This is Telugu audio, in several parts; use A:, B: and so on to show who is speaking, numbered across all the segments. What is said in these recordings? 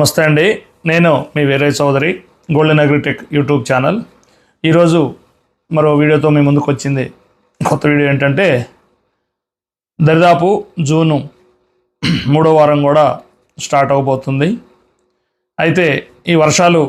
A: నమస్తే అండి. నేను మీ వేరే Chowdary golden agritech YouTube channel. ఈరోజు మరో వీడియోతో మీ ముందుకు వచ్చింది కొత్త వీడియో ఏంటంటే దరిదాపు జూను మూడో వారం కూడా స్టార్ట్ అవబోతుంది. అయితే ఈ వర్షాలు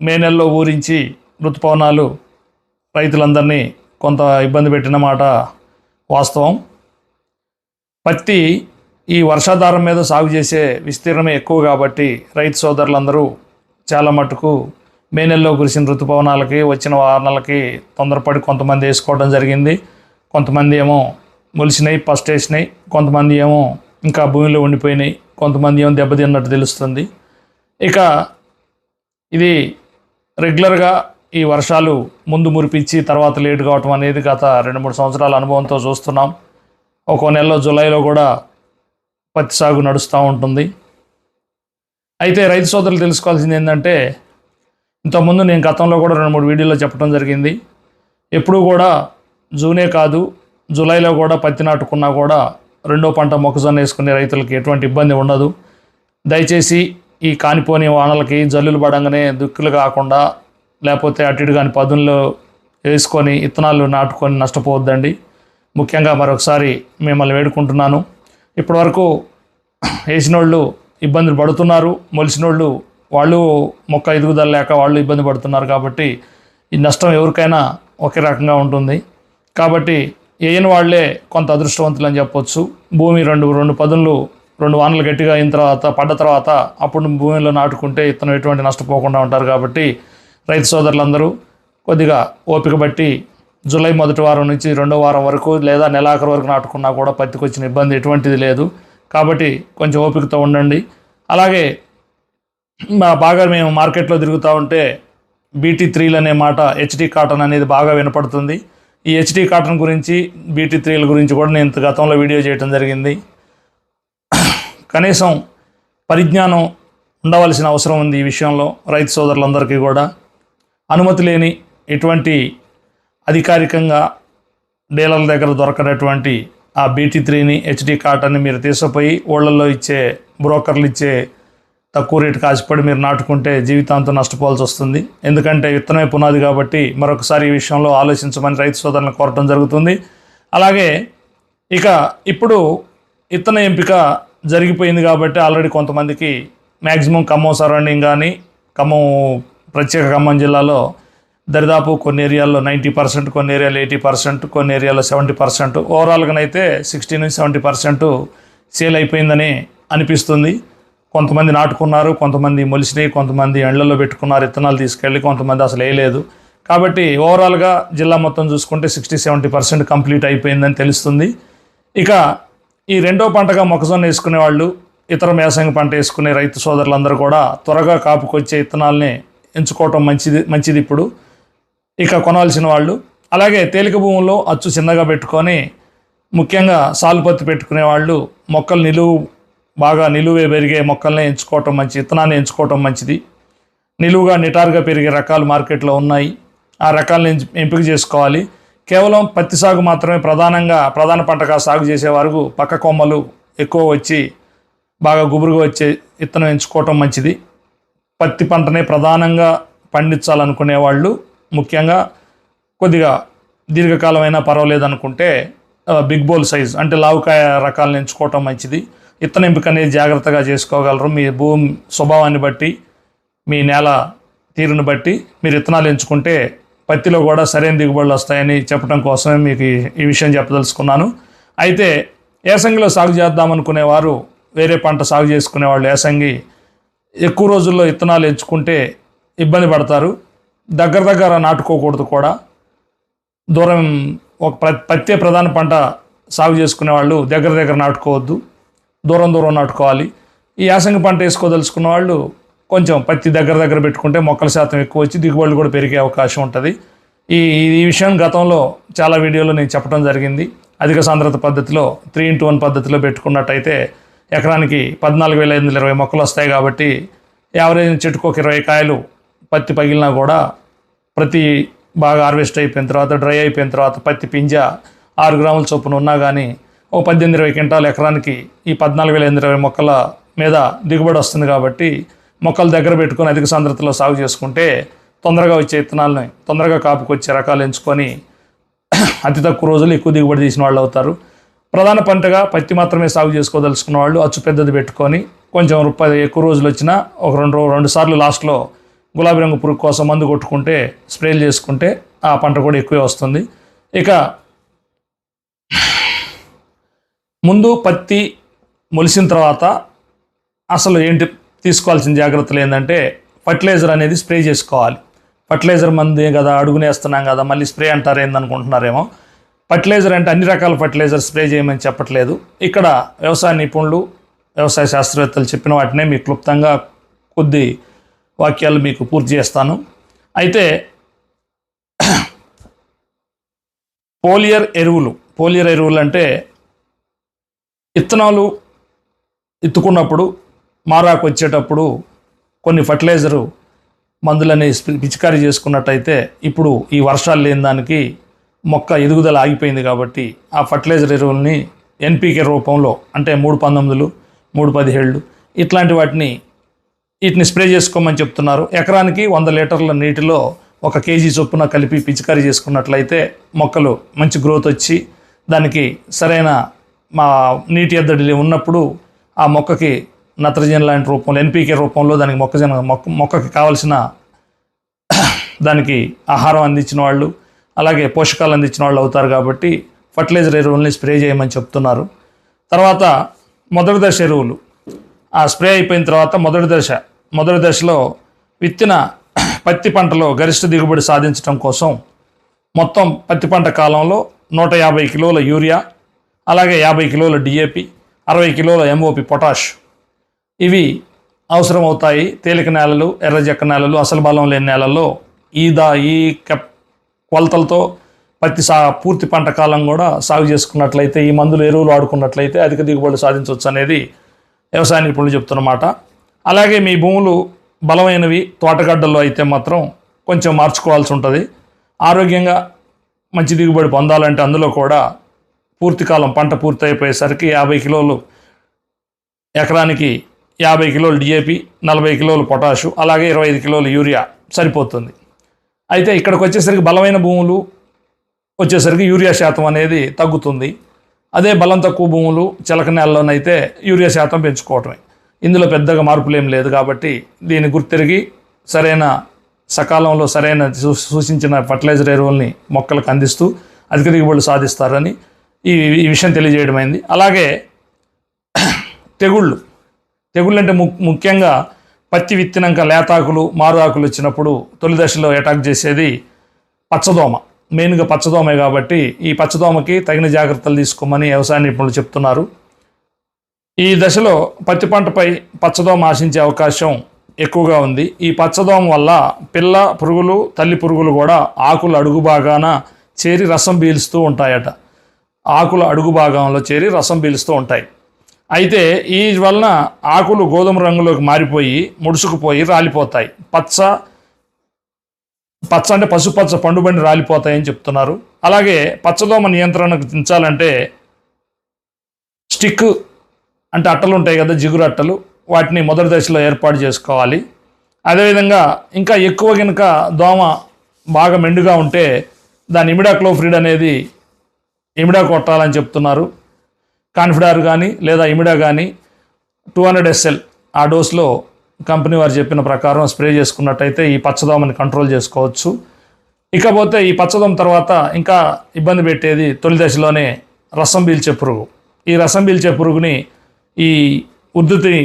A: మే నెలలో ఊరించి ఋతుపవనాలు రైతులందరినీ కొంత ఇబ్బంది పెట్టిన మాట వాస్తవం. పత్తి ఈ వర్షాధారం మీద సాగు చేసే విస్తీర్ణమే ఎక్కువ కాబట్టి రైతు సోదరులందరూ చాలా మటుకు మే నెలలో కురిసిన ఋతుపవనాలకి వచ్చిన వాహనాలకి తొందరపడి కొంతమంది వేసుకోవడం జరిగింది. కొంతమంది ఏమో మొలిసినాయి ఫస్ట్ వేసినాయి. కొంతమంది ఏమో ఇంకా భూమిలో ఉండిపోయినాయి. కొంతమంది ఏమో దెబ్బతిన్నట్టు తెలుస్తుంది. ఇక ఇది రెగ్యులర్గా ఈ వర్షాలు ముందు మురిపించి తర్వాత లేట్ కావటం అనేది గత రెండు మూడు సంవత్సరాల అనుభవంతో చూస్తున్నాం. ఒక్కో నెలలో జూలైలో కూడా పత్తి సాగు నడుస్తూ ఉంటుంది. అయితే రైతు సోదరులు తెలుసుకోవాల్సింది ఏంటంటే ఇంతకుముందు నేను గతంలో కూడా రెండు మూడు వీడియోలో చెప్పడం జరిగింది. ఎప్పుడూ కూడా జూనే కాదు జూలైలో కూడా పత్తి నాటుకున్నా కూడా రెండో పంట మొక్కజొన్న వేసుకునే రైతులకి ఎటువంటి ఇబ్బంది ఉండదు. దయచేసి ఈ కానిపోని వానలకి జల్లులు పడంగానే దుక్కులు కాకుండా లేకపోతే అటు ఇటు కాని పదుల్లో వేసుకొని ఇత్తనాలు నాటుకొని నష్టపోవద్దండి. ముఖ్యంగా మరొకసారి మిమ్మల్ని వేడుకుంటున్నాను. ఇప్పటివరకు వేసినోళ్ళు ఇబ్బందులు పడుతున్నారు మొలిసినోళ్ళు వాళ్ళు మొక్క ఎదుగుదల లేక వాళ్ళు ఇబ్బంది పడుతున్నారు కాబట్టి ఈ నష్టం ఎవరికైనా ఒకే రకంగా ఉంటుంది. కాబట్టి వేయని వాళ్ళే కొంత అదృష్టవంతులు అని చెప్పొచ్చు. భూమి రెండు రెండు పదులు రెండు వానలు గట్టిగా అయిన తర్వాత పడ్డ తర్వాత అప్పుడు భూమిలో నాటుకుంటే ఇతను ఎటువంటి నష్టపోకుండా ఉంటారు కాబట్టి రైతు సోదరులందరూ కొద్దిగా ఓపిక బట్టి జూలై మొదటి వారం నుంచి రెండో వారం వరకు లేదా నెలాఖరు వరకు నాటుకున్నా కూడా పత్తికి వచ్చిన ఇబ్బంది ఎటువంటిది లేదు. కాబట్టి కొంచెం ఓపికతో ఉండండి. అలాగే మా బాగా మేము మార్కెట్లో తిరుగుతూ ఉంటే బీటీ త్రీలు అనే మాట హెచ్డి కాటన్ అనేది బాగా వినపడుతుంది. ఈ హెచ్డి కాటన్ గురించి బీటీ త్రీల గురించి కూడా నేను ఇంత గతంలో వీడియో చేయడం జరిగింది. కనీసం పరిజ్ఞానం ఉండవలసిన అవసరం ఉంది ఈ విషయంలో రైతు సోదరులందరికీ కూడా. అనుమతి లేని ఎటువంటి అధికారికంగా డీలర్ల దగ్గర దొరకనటువంటి ఆ బీటీ త్రీని హెచ్డి కాటన్ని మీరు తీసుకుపోయి ఓళ్ళల్లో ఇచ్చే బ్రోకర్లు ఇచ్చే తక్కువ రేటు ఆశపడి మీరు నాటుకుంటే జీవితాంతం నష్టపోవాల్సి వస్తుంది. ఎందుకంటే విత్తనమే పునాది కాబట్టి మరొకసారి ఈ విషయంలో ఆలోచించమని రైతు సోదరులను కోరటం జరుగుతుంది. అలాగే ఇక ఇప్పుడు విత్తన ఎంపిక జరిగిపోయింది కాబట్టి ఆల్రెడీ కొంతమందికి మ్యాక్సిమం ఖమ్మం సరౌండింగ్ కానీ ఖమ్మం ప్రత్యేక ఖమ్మం జిల్లాలో దరిదాపు కొన్ని ఏరియాల్లో నైంటీ పర్సెంట్ కొన్ని ఏరియాలో ఎయిటీ పర్సెంట్ కొన్ని ఏరియాలో సెవెంటీ పర్సెంట్. ఓవరాల్గానైతే సిక్స్టీ నుంచి సెవెంటీ పర్సెంట్ సేల్ అయిపోయిందని అనిపిస్తుంది. కొంతమంది నాటుకున్నారు కొంతమంది మొలిసినాయి కొంతమంది ఎండల్లో పెట్టుకున్నారు ఇత్తనాలు తీసుకెళ్ళి కొంతమంది అసలు వేయలేదు. కాబట్టి ఓవరాల్గా జిల్లా మొత్తం చూసుకుంటే సిక్స్టీ సెవెంటీ పర్సెంట్ కంప్లీట్ అయిపోయిందని తెలుస్తుంది. ఇక ఈ రెండో పంటగా మొక్కజొన్న వేసుకునే వాళ్ళు ఇతర మేసంగి పంట వేసుకునే రైతు సోదరులందరూ కూడా త్వరగా కాపుకొచ్చే ఇత్తనాల్ని ఎంచుకోవటం మంచిది మంచిది ఇప్పుడు. ఇక కొనవలసిన వాళ్ళు. అలాగే తేలిక భూముల్లో అచ్చు చిన్నగా పెట్టుకొని ముఖ్యంగా సాలుపత్తి పెట్టుకునే వాళ్ళు మొక్కలు నిలువు బాగా నిలువే పెరిగే మొక్కల్ని ఎంచుకోవటం మంచి విత్తనాన్ని ఎంచుకోవటం మంచిది. నిలువుగా నిటారుగా పెరిగే రకాలు మార్కెట్లో ఉన్నాయి. ఆ రకాలను ఎంపిక చేసుకోవాలి. కేవలం పత్తి సాగు మాత్రమే ప్రధానంగా ప్రధాన పంటగా సాగు చేసే వరకు పక్క కొమ్మలు ఎక్కువ వచ్చి బాగా గుబురుగా వచ్చే విత్తనం ఎంచుకోవటం మంచిది. పత్తి పంటనే ప్రధానంగా పండించాలనుకునే వాళ్ళు ముఖ్యంగా కొద్దిగా దీర్ఘకాలమైనా పర్వాలేదు అనుకుంటే బిగ్ బోల్ సైజ్ అంటే లావుకాయ రకాలను ఎంచుకోవటం మంచిది. ఇత్తన ఎంపిక అనేది జాగ్రత్తగా చేసుకోగలరు. మీ భూమి స్వభావాన్ని బట్టి మీ నేల తీరుని బట్టి మీరు ఇత్తనాలు ఎంచుకుంటే పత్తిలో కూడా సరైన దిగుబడులు వస్తాయని చెప్పడం కోసమే మీకు ఈ- ఈ విషయం చెప్పదలుచుకున్నాను. అయితే ఏసంగిలో సాగు చేద్దామనుకునే వారు వేరే పంట సాగు చేసుకునే వాళ్ళు ఏసంగి ఎక్కువ రోజుల్లో ఇత్తనాలు ఎంచుకుంటే ఇబ్బంది పడతారు. దగ్గర దగ్గర నాటుకోకూడదు కూడా. దూరం ఒక ప్ర పత్తే ప్రధాన పంట సాగు చేసుకునే వాళ్ళు దగ్గర దగ్గర నాటుకోవద్దు. దూరం దూరం నాటుకోవాలి. ఈ యాసంగి పంట వేసుకోదలుచుకున్న వాళ్ళు కొంచెం పత్తి దగ్గర దగ్గర పెట్టుకుంటే మొక్కల శాతం ఎక్కువ వచ్చి దిగుబడులు కూడా పెరిగే అవకాశం ఉంటుంది. ఈ ఈ విషయం గతంలో చాలా వీడియోలో నేను చెప్పడం జరిగింది. అధిక సాంద్రత పద్ధతిలో త్రీ ఇంటూ వన్ పద్ధతిలో పెట్టుకున్నట్టయితే ఎకరానికి పద్నాలుగు వేల ఐదు వందల ఇరవై మొక్కలు వస్తాయి కాబట్టి యావరేజ్ చెట్టుకు ఒక ఇరవై కాయలు పత్తి పగిలినా కూడా ప్రతి బాగా హార్వెస్ట్ అయిపోయిన తర్వాత డ్రై అయిపోయిన తర్వాత పత్తి పింజ ఆరు గ్రాముల చొప్పున ఉన్నా కానీ ఓ పద్దెనిమిది ఇరవై క్వింటాల ఎకరానికి ఈ పద్నాలుగు వేల ఎనిమిది ఇరవై మొక్కల మీద దిగుబడి వస్తుంది కాబట్టి మొక్కలు దగ్గర పెట్టుకొని అధిక సాంద్రతలో సాగు చేసుకుంటే తొందరగా వచ్చే విత్తనాలని తొందరగా కాపుకొచ్చే రకాలు ఎంచుకొని అతి తక్కువ రోజులు ఎక్కువ దిగుబడి తీసిన వాళ్ళు అవుతారు. ప్రధాన పంటగా పత్తి మాత్రమే సాగు చేసుకోదలుచుకున్న వాళ్ళు అచ్చు పెద్దది పెట్టుకొని కొంచెం రూపాయలు ఎక్కువ రోజులు వచ్చినా ఒక రెండు రెండు సార్లు లాస్ట్లో గులాబీ రంగు పురుగు కోసం మందు కొట్టుకుంటే స్ప్రేలు చేసుకుంటే ఆ పంట కూడా ఎక్కువే వస్తుంది. ఇక ముందు పత్తి మొలిసిన తర్వాత అసలు ఏంటి తీసుకోవాల్సిన జాగ్రత్తలు ఏంటంటే ఫర్టిలైజర్ అనేది స్ప్రే చేసుకోవాలి. ఫర్టిలైజర్ మంది కదా అడుగునేస్తున్నాం కదా మళ్ళీ స్ప్రే అంటారు ఏందనుకుంటున్నారేమో. ఫర్టిలైజర్ అంటే అన్ని రకాల ఫర్టిలైజర్ స్ప్రే చేయమని చెప్పట్లేదు. ఇక్కడ వ్యవసాయ నిపుణులు వ్యవసాయ శాస్త్రవేత్తలు చెప్పిన వాటినే మీకు క్లుప్తంగా కొద్ది వాక్యాలు మీకు పూర్తి చేస్తాను. అయితే పోలియర్ ఎరువులు. పోలియర్ ఎరువులు అంటే విత్తనాలు ఎత్తుకున్నప్పుడు మారాకు వచ్చేటప్పుడు కొన్ని ఫర్టిలైజరు మందులని పిచికారీ చేసుకున్నట్టయితే ఇప్పుడు ఈ వర్షాలు లేని దానికి మొక్క ఎదుగుదల ఆగిపోయింది కాబట్టి ఆ ఫర్టిలైజర్ ఎరువుల్ని ఎన్పికే రూపంలో అంటే మూడు పంతొమ్మిదిలు మూడు పదిహేళ్ళు ఇట్లాంటి వాటిని వీటిని స్ప్రే చేసుకోమని చెప్తున్నారు. ఎకరానికి వంద లీటర్ల నీటిలో ఒక కేజీ చొప్పున కలిపి పిచికారీ చేసుకున్నట్లయితే మొక్కలు మంచి గ్రోత్ వచ్చి దానికి సరైన మా నీటి ఎద్దడి ఉన్నప్పుడు ఆ మొక్కకి నత్రజని లాంటి రూపంలో ఎన్పీకే రూపంలో దానికి మొక్కజొన్న మొక్క మొక్కకి కావలసిన దానికి ఆహారం అందించిన వాళ్ళు అలాగే పోషకాలు అందించిన వాళ్ళు అవుతారు కాబట్టి ఫర్టిలైజర్ ఎరువుల్ని స్ప్రే చేయమని చెప్తున్నారు. తర్వాత మొదటి దశ ఎరువులు. ఆ స్ప్రే అయిపోయిన తర్వాత మొదటి దశ మొదటి దశలో విత్తిన పత్తి పంటలో గరిష్ట దిగుబడి సాధించడం కోసం మొత్తం పత్తి పంట కాలంలో నూట యాభై కిలోల యూరియా అలాగే యాభై కిలోల డిఏపి అరవై కిలోల ఎంఓపి పొటాష్. ఇవి అవసరమవుతాయి తేలిక నేలలు ఎర్రజెక్క నేలలు అసలు బలం లేని నేలల్లో ఈ దా ఈ కొలతలతో పత్తి సా పూర్తి పంట కాలం కూడా సాగు చేసుకున్నట్లయితే ఈ మందులు ఎరువులు వాడుకున్నట్లయితే అధిక దిగుబడి సాధించవచ్చు అనేది వ్యవసాయ నిపుణులు చెప్తున్నమాట. అలాగే మీ భూములు బలమైనవి తోటగడ్డల్లో అయితే మాత్రం కొంచెం మార్చుకోవాల్సి ఉంటుంది. ఆరోగ్యంగా మంచి దిగుబడి పొందాలంటే అందులో కూడా పూర్తికాలం పంట పూర్తి అయిపోయేసరికి యాభై కిలోలు ఎకరానికి యాభై కిలోలు డిఏపి నలభై కిలోలు పొటాషు అలాగే ఇరవై ఐదు కిలోలు యూరియా సరిపోతుంది. అయితే ఇక్కడికి వచ్చేసరికి బలమైన భూములు వచ్చేసరికి యూరియా శాతం అనేది తగ్గుతుంది. అదే బలం తక్కువ భూములు చిలక నేలలోనైతే యూరియా శాతం పెంచుకోవటమే. ఇందులో పెద్దగా మార్పులేం లేదు కాబట్టి దీన్ని గుర్తిరిగి సరైన సకాలంలో సరైన సూ- సూచించిన ఫర్టిలైజర్ ఎరువుల్ని మొక్కలకు అందిస్తూ అధిక దిగుబడులు సాధిస్తారని ఈ ఈ విషయం తెలియజేయడమైంది. అలాగే తెగుళ్ళు. తెగుళ్ళు అంటే ము ముఖ్యంగా పత్తి విత్తినాక లేతాకులు మారు ఆకులు వచ్చినప్పుడు తొలి దశలో అటాక్ చేసేది పచ్చదోమ. మెయిన్గా పచ్చదోమే కాబట్టి ఈ పచ్చదోమకి తగిన జాగ్రత్తలు తీసుకోమని వ్యవసాయ నిపుణులు చెప్తున్నారు. ఈ దశలో పత్తి పంటపై పచ్చదోమ ఆశించే అవకాశం ఎక్కువగా ఉంది. ఈ పచ్చదోమ వల్ల పిల్ల పురుగులు తల్లి పురుగులు కూడా ఆకుల అడుగు భాగాన చేరి రసం పీలుస్తూ ఉంటాయట. ఆకుల అడుగు భాగంలో చేరి రసం పీలుస్తూ ఉంటాయి. అయితే ఈ వలన ఆకులు గోధుమ రంగులోకి మారిపోయి ముడుసుకుపోయి రాలిపోతాయి. పచ్చ పచ్చ అంటే పసుపచ్చ పండుబండి రాలిపోతాయని చెప్తున్నారు. అలాగే పచ్చదోమ నియంత్రణకు దించాలంటే స్టిక్ అంటే అట్టలు ఉంటాయి కదా జిగురు అట్టలు వాటిని మొదటి దశలో ఏర్పాటు చేసుకోవాలి. అదేవిధంగా ఇంకా ఎక్కువ కనుక దోమ బాగా మెండుగా ఉంటే దాని ఇమిడాక్లోఫ్రిడ్ అనేది ఇమిడా కొట్టాలని చెప్తున్నారు. కాన్ఫిడార్ కానీ లేదా ఇమిడా కానీ టూ హండ్రెడ్ ఎస్ఎల్ ఆ డోస్లో కంపెనీ వారు చెప్పిన ప్రకారం స్ప్రే చేసుకున్నట్టయితే ఈ పచ్చదోమని కంట్రోల్ చేసుకోవచ్చు. ఇకపోతే ఈ పచ్చదోమ తర్వాత ఇంకా ఇబ్బంది పెట్టేది తొలి దశలోనే రసం పీల్చే పురుగు. ఈ రసం పీల్చే పురుగుని ఈ ఉద్ధృతి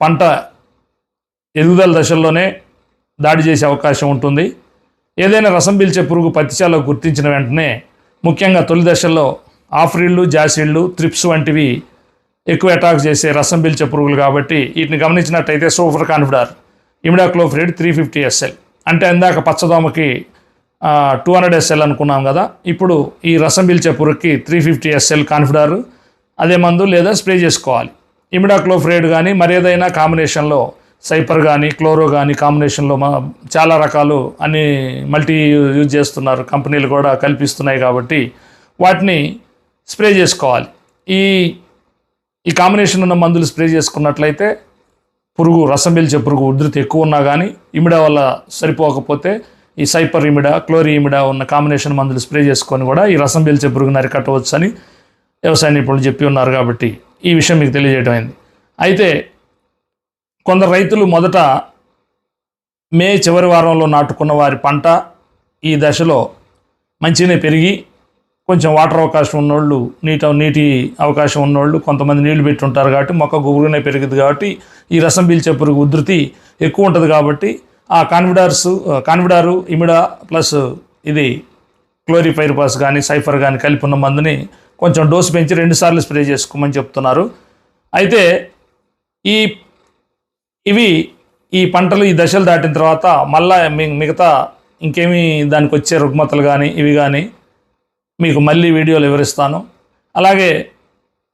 A: పంట ఎదుగుదల దశల్లోనే దాడి చేసే అవకాశం ఉంటుంది. ఏదైనా రసం పీల్చే పురుగు పత్తిచాలో గుర్తించిన వెంటనే ముఖ్యంగా తొలి దశల్లో ఆఫ్రిళ్ళు జాసిళ్ళు త్రిప్స్ వంటివి ఎక్కువ అటాక్ చేసే రసం పీల్చే పురుగులు కాబట్టి వీటిని గమనించినట్టయితే super Confidor imidacloprid three fifty SL. అంటే ఇందాక పచ్చదోమకి టూ హండ్రెడ్ ఎస్ఎల్ అనుకున్నాం కదా ఇప్పుడు ఈ రసం పీల్చే పురుగుకి త్రీ ఫిఫ్టీ ఎస్ఎల్ కాన్ఫిడారు అదే మందు లేదా స్ప్రే చేసుకోవాలి. ఇమిడాక్లోఫ్రేడ్ కానీ మరేదైనా కాంబినేషన్లో సైపర్ కానీ క్లోరో కానీ కాంబినేషన్లో మా చాలా రకాలు అన్ని మల్టీ యూజ్ చేస్తున్నారు. కంపెనీలు కూడా కల్పిస్తున్నాయి కాబట్టి వాటిని స్ప్రే చేసుకోవాలి. ఈ ఈ కాంబినేషన్ ఉన్న మందులు స్ప్రే చేసుకున్నట్లయితే పురుగు రసం పీల్చే పురుగు ఉధృతి ఎక్కువ ఉన్నా కానీ ఇమిడా వల్ల సరిపోకపోతే ఈ సైపర్ ఇమిడా క్లోరి ఇమిడా ఉన్న కాంబినేషన్ మందులు స్ప్రే చేసుకొని కూడా ఈ రసం పీల్చే పురుగుని అరికట్టవచ్చు అని వ్యవసాయ నిపుణులు చెప్పి ఉన్నారు కాబట్టి ఈ విషయం మీకు తెలియజేయడం అయింది. అయితే కొందరు రైతులు మొదట మే చివరి వారంలో నాటుకున్న వారి పంట ఈ దశలో మంచిగానే పెరిగి కొంచెం వాటర్ అవకాశం ఉన్నోళ్ళు నీటి నీటి అవకాశం ఉన్నోళ్ళు కొంతమంది నీళ్ళు పెట్టి ఉంటారు కాబట్టి మొక్క గుబురుగానే పెరిగింది కాబట్టి ఈ రసం పీల్చే పురుగు ఉధృతి ఎక్కువ ఉంటుంది కాబట్టి ఆ కాన్విడార్స్ కాన్విడారు ఇమిడా ప్లస్ ఇది క్లోరిఫైర్పాస్ కానీ సైఫర్ కానీ కలిపి ఉన్న మందుని కొంచెం డోసు పెంచి రెండుసార్లు స్ప్రే చేసుకోమని చెప్తున్నారు. అయితే ఈ ఇవి ఈ పంటలు ఈ దశలు దాటిన తర్వాత మళ్ళా మిగతా ఇంకేమీ దానికి వచ్చే రుగ్మతలు కానీ ఇవి కానీ మీకు మళ్ళీ వీడియోలు వివరిస్తాను. అలాగే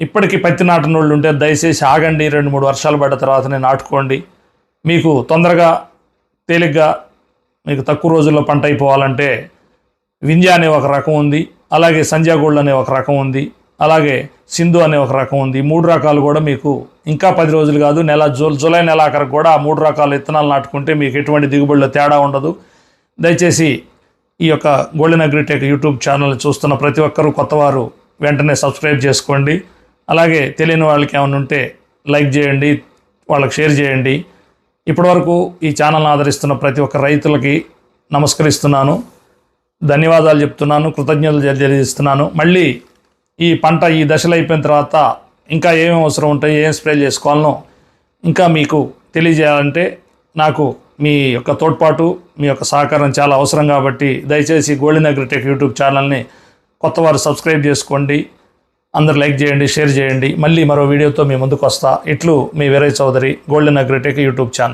A: ఇప్పటికీ పత్తి నాటిన వాళ్ళు ఉంటే దయచేసి ఆగండి రెండు మూడు వర్షాలు పడ్డ తర్వాతనే నాటుకోండి. మీకు తొందరగా తేలిగ్గా మీకు తక్కువ రోజుల్లో పంట అయిపోవాలంటే వింజ అనే ఒక రకం ఉంది. అలాగే సంధ్యా అనే ఒక రకం ఉంది. అలాగే సింధు అనే ఒక రకం ఉంది. మూడు రకాలు కూడా మీకు ఇంకా పది రోజులు కాదు నెల జూ జూలై నెల కూడా ఆ మూడు రకాల విత్తనాలు నాటుకుంటే మీకు ఎటువంటి దిగుబడిలో తేడా ఉండదు. దయచేసి ఈ యొక్క గోల్డెన్ అగ్రిటెక్ యూట్యూబ్ ఛానల్ చూస్తున్న ప్రతి ఒక్కరూ కొత్తవారు వెంటనే సబ్స్క్రైబ్ చేసుకోండి. అలాగే తెలియని వాళ్ళకి ఏమైనా ఉంటే లైక్ చేయండి వాళ్ళకి షేర్ చేయండి. ఇప్పటివరకు ఈ ఛానల్ని ఆదరిస్తున్న ప్రతి ఒక్క రైతులకి నమస్కరిస్తున్నాను. ధన్యవాదాలు చెప్తున్నాను కృతజ్ఞతలు తెలియజేస్తున్నాను. మళ్ళీ ఈ పంట ఈ దశలు అయిపోయిన తర్వాత ఇంకా ఏమేమి అవసరం ఉంటాయి ఏం స్ప్రే చేసుకోవాలనో ఇంకా మీకు తెలియజేయాలంటే నాకు మీ యొక్క తోడ్పాటు మీ యొక్క సహకారం చాలా అవసరం కాబట్టి దయచేసి గోల్డెన్ అగ్రిటెక్ యూట్యూబ్ ఛానల్ని కొత్త వారు సబ్స్క్రైబ్ చేసుకోండి అందరు లైక్ చేయండి షేర్ చేయండి. మళ్ళీ మరో వీడియోతో మీ ముందుకు వస్తా. ఇట్లు మీ Veeraiah Chowdary Golden Agritech YouTube channel.